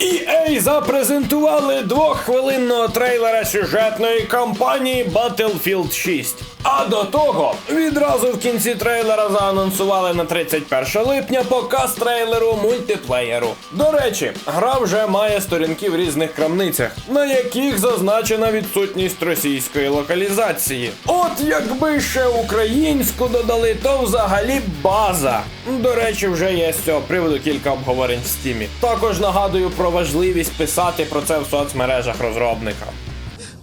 EA запрезентували двоххвилинного трейлера сюжетної кампанії Battlefield 6. А до того відразу в кінці трейлера заанонсували на 31 липня показ трейлеру мультиплеєру. До речі, гра вже має сторінки в різних крамницях, на яких зазначена відсутність російської локалізації. От якби ще українську додали, то взагалі база. До речі, вже є з цього приводу кілька обговорень в стімі. Також нагадую про важливість писати про це в соцмережах розробникам.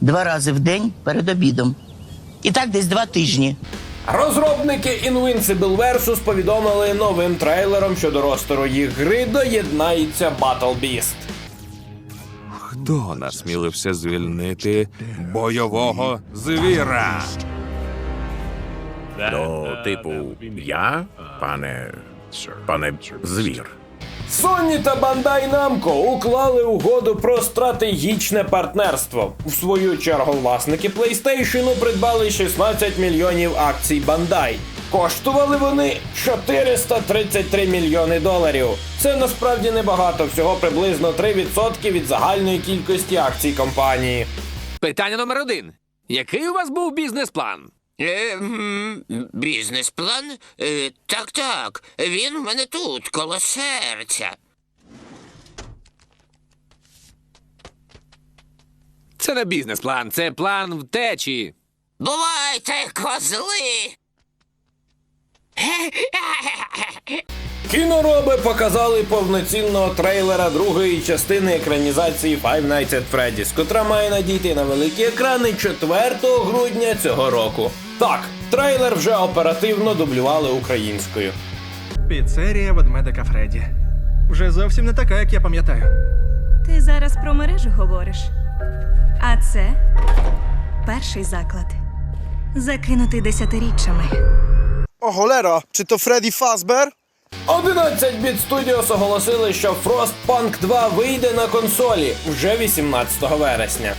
два рази в день перед обідом. І так десь два тижні. Розробники Invincible Versus повідомили новим трейлером, що до ростеру їх гри доєднається Battle Beast. Хто насмілився звільнити бойового звіра? Ну, типу, я, пане. пане звір. Sony та Bandai Namco уклали угоду про стратегічне партнерство. В свою чергу власники PlayStation придбали 16 мільйонів акцій Bandai. Коштували вони 433 мільйони доларів. Це насправді небагато, всього приблизно 3% від загальної кількості акцій компанії. Питання номер один. Який у вас був бізнес-план? Е, бізнес-план? Е, так, так. Він у мене тут, коло серця. Це не бізнес-план, це план втечі. Бувайте, козли! Кінороби показали повноцінного трейлера другої частини екранізації Five Nights at Freddy's, котра має надійти на великі екрани 4 грудня цього року. Так, трейлер вже оперативно дублювали українською. Піцерія ведмедика Фредді. Вже зовсім не така, як я пам'ятаю. Ти зараз про мережу говориш. А це перший заклад. Закинутий десятиріччями. O cholera, czy to Freddy Fazbear? 11 біт Studios оголосили, що Frostpunk 2 вийде на консолі вже 18 вересня.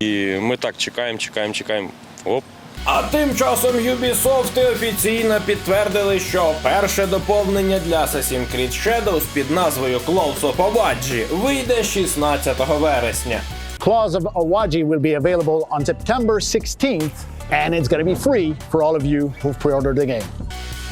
І ми так чекаємо, чекаємо, чекаємо. Оп. А тим часом Ubisoft офіційно підтвердили, що перше доповнення для Assassin's Creed Shadows під назвою Claws of Awaji вийде 16 вересня. Claws of Awaji will be available on September 16th, and it's going to be free for all of you who've pre-ordered the game.